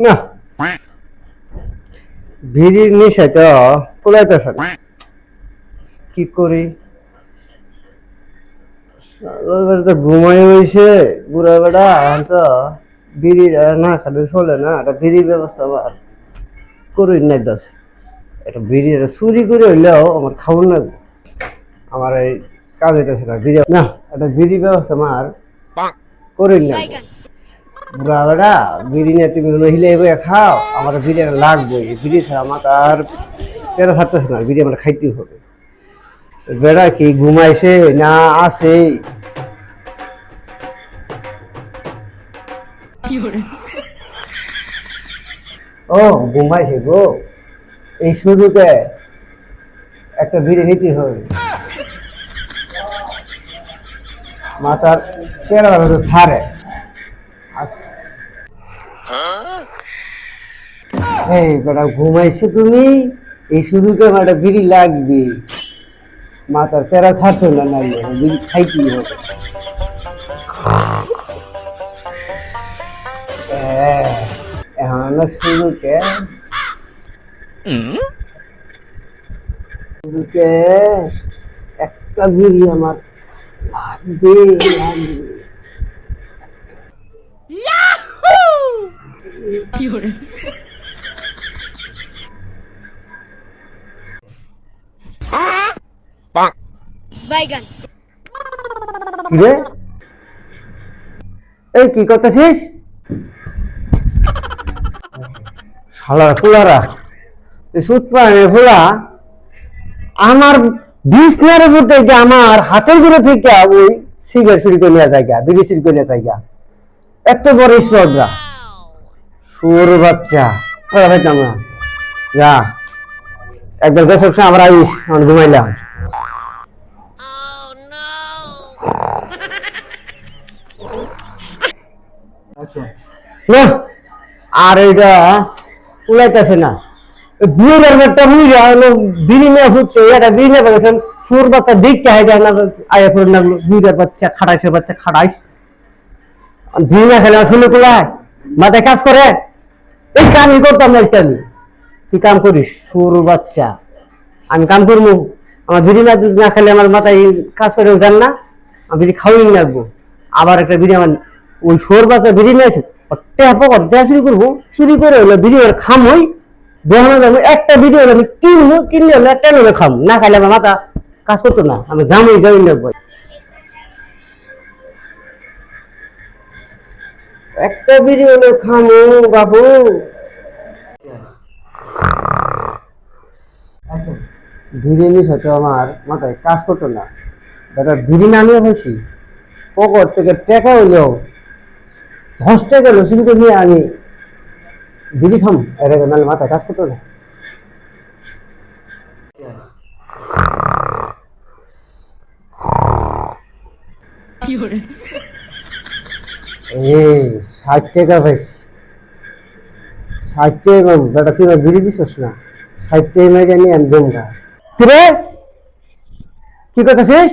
না। ভিড়ির নিশায় তো কুলাইতেছে না। কি করি? তো ঘুমাই হয়েছে বুড়া বেড়া এখন তো বিড়ি না খালি চলে না একটা বিড়ির ব্যবস্থা আবার করি নাই দাস একটা বিড়ি একটা চুরি করে হইলেও আমার খাবার না আমার এই কাজ হইতেছে না বিড়ি না একটা বিড়ি ব্যবস্থা আমার করি না বুড়া বেড়া বিড়ি নিয়ে তুমি হলো হিলে বয়ে খাও আমার বিড়ি একটা লাগবে বিড়ি ছাড়া আমার আর তেরা ছাড়তেছে না বিড়ি আমার খাইতেই হবে। বেড়া কি ঘুমাইছে না আছে? ও ঘুমাইছে গো। এই শুরুতে একটা বিড়ি নিতে হবে। মাথার তেরা তো ছাড়ে আস- এই বেটা ঘুমাইছো তুমি? এই শুরুতে আমার একটা বিড়ি লাগবে। মাথার তেরা ছাড়তো না না বিড়ি খাইতেই হবে। হ্যাঁ, এখন একটা বিড়ি আমার লাগবে লাগবে। কিরে এই, কি করতেছিস? ফুলারা ফুলা, আমার বিছনার উপর থেকে, আমার হাতেরগুলো থেকে ওই সিগারেট চুরি করে নেওয়া জায়গা বিড়ি চুরি করে নেওয়া জায়গা এত বড় স্পর্ধা সুর বাচ্চা। না। যা, একবার সময় আমরা আইস ঘুমাইলাম না আর এটা উলাইতেছে না। দুইবার একটা বুঝা হলো বিরিনে হচ্ছে এটা বিরিনে বলেছেন সুর বাচ্চা দেখতে হয় না আয়া করে লাগল দুইবার বাচ্চা খাটাইছে বাচ্চা খাটাইস বিরিনে খেলে শুনে কুলায় মাথায় কাজ করে? এই কামই করতাম না আমি। তুই কাম করিস, সুর বাচ্চা। আমি কাম করব। আমার বিড়ি না না খেলে আমার মাথায় কাজ করে, জান না? আমি বিড়ি খাওয়াই লাগবো। আবার একটা বিড়ি আমার ওই সোর বাচ্চা বিড়ি নিয়ে আছে ট্যাপ দেয়া চুরি করব চুরি করে হলো বিড়ি ওর খাম হই দেখানো যাব একটা বিড়ি হলো আমি কিনবো, কিনলে হলো একটা হলে খাম। না খাইলে আমার মাথা কাজ করতো না, আমি জামই জামি লাগবো একটা বিড়ি হলো খামো বাবু। বিরিয়ানির সাথে আমার মাথায় কাজ করতো না। দাদা বিরিয়ানি আমিও হয়েছি পকর থেকে টেকা হইলেও হলো শুরু করে নিয়ে আনি। বিড়ি খাম এর আগে নাহলে মাথায় কাজ করতো না। এই ষাট টাকা পাইছি ষাট টাকা বেটা তুই বিড়ি দিছিস না? ষাট টাকা নিয়ে আমি কিরে? কি করতেছিস?